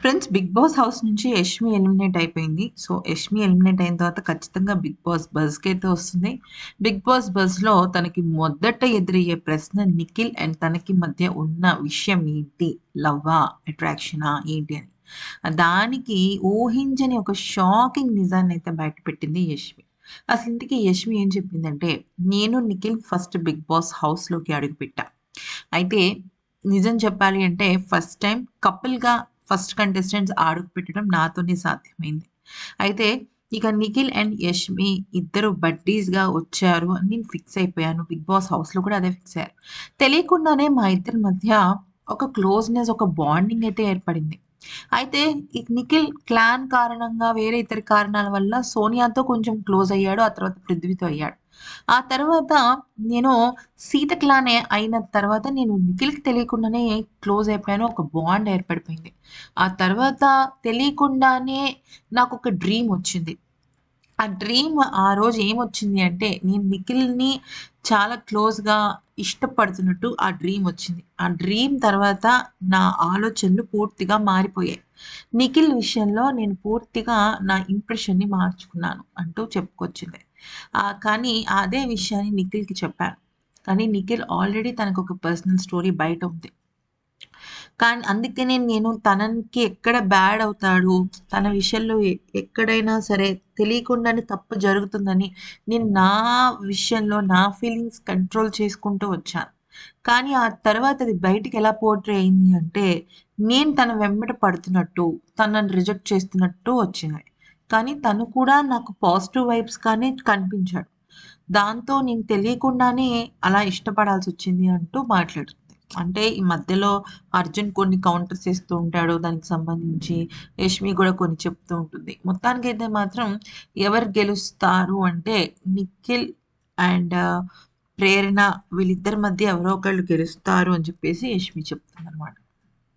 Friends big Boss house నుంచి Yashmi eliminate అయిపోయింది. So Yashmi eliminate అయిన తర్వాత ఖచ్చితంగా బిగ్ బాస్ బజ్కి అయితే వస్తుంది. బిగ్ బాస్ బజ్లో తనకి మొదట ఎదురయ్యే ప్రశ్న నిఖిల్ అండ్ తనకి మధ్య ఉన్న విషయం ఏంటి? లవ్వా అట్రాక్షనా ఏంటి అని. దానికి ఊహించని ఒక షాకింగ్ నిజాన్ని అయితే బయటపెట్టింది యష్మి. అసలు ఇంటికి యష్మి ఏం చెప్పిందంటే నేను నిఖిల్ ఫస్ట్ బిగ్ బాస్ హౌస్లోకి అడుగుపెట్టా. అయితే నిజం చెప్పాలి అంటే ఫస్ట్ టైం కపుల్గా ఫస్ట్ కంటెస్టెంట్స్ ఆడుకు పెట్టడం నాతోనే సాధ్యమైంది. అయితే ఇక నిఖిల్ అండ్ యష్మి ఇద్దరు బడ్డీస్గా వచ్చారు అని నేను ఫిక్స్ అయిపోయాను. బిగ్ బాస్ హౌస్లో కూడా అదే ఫిక్స్ అయ్యారు. తెలియకుండానే మా ఇద్దరి మధ్య ఒక క్లోజ్నెస్ ఒక బాండింగ్ అయితే ఏర్పడింది. అయితే ఈ నిఖిల్ క్లాన్ కారణంగా వేరే ఇతర కారణాల వల్ల సోనియాతో కొంచెం క్లోజ్ అయ్యాడు ఆ తర్వాత పృథ్వీతో అయ్యాడు. ఆ తర్వాత నేను సీత క్లానే అయిన తర్వాత నేను నిఖిల్కి తెలియకుండానే క్లోజ్ అయిపోయాను ఒక బాండ్ ఏర్పడిపోయింది. ఆ తర్వాత తెలియకుండానే నాకు ఒక డ్రీమ్ వచ్చింది. ఆ డ్రీమ్ ఆ రోజు ఏమొచ్చింది అంటే నేను నిఖిల్ని చాలా క్లోజ్గా ఇష్టపడుతున్నట్టు ఆ డ్రీమ్ వచ్చింది. ఆ డ్రీమ్ తర్వాత నా ఆలోచనలు పూర్తిగా మారిపోయాయి. నిఖిల్ విషయంలో నేను పూర్తిగా నా ఇంప్రెషన్ని మార్చుకున్నాను అంటూ చెప్పుకొచ్చింది. కానీ అదే విషయాన్ని నిఖిల్కి చెప్పాను. కానీ నిఖిల్ ఆల్రెడీ తనకు ఒక పర్సనల్ స్టోరీ బయట ఉంది. కానీ అందుకనే నేను తనకి ఎక్కడ బ్యాడ్ అవుతాడు తన విషయంలో ఎక్కడైనా సరే తెలియకుండానే తప్పు జరుగుతుందని నేను నా విషయంలో నా ఫీలింగ్స్ కంట్రోల్ చేసుకుంటూ వచ్చాను. కానీ ఆ తర్వాత అది బయటికి ఎలా పోర్ట్రే అయింది అంటే నేను తన వెంబట పడుతున్నట్టు తనని రిజెక్ట్ చేస్తున్నట్టు వచ్చింది. కానీ తను కూడా నాకు పాజిటివ్ వైబ్స్ కానీ కనిపించాడు. దాంతో నేను తెలియకుండానే అలా ఇష్టపడాల్సి వచ్చింది అంటూ మాట్లాడుతుంది. అంటే ఈ మధ్యలో అర్జున్ కొన్ని కౌంటర్స్ ఇస్తూ ఉంటాడు దానికి సంబంధించి యష్మి కూడా కొన్ని చెప్తూ ఉంటుంది. మొత్తానికి అయితే మాత్రం ఎవరు గెలుస్తారు అంటే నిఖిల్ అండ్ ప్రేరణ వీళ్ళిద్దరి మధ్య ఎవరో ఒకళ్ళు గెలుస్తారు అని చెప్పేసి యష్మి చెప్తుంది అనమాట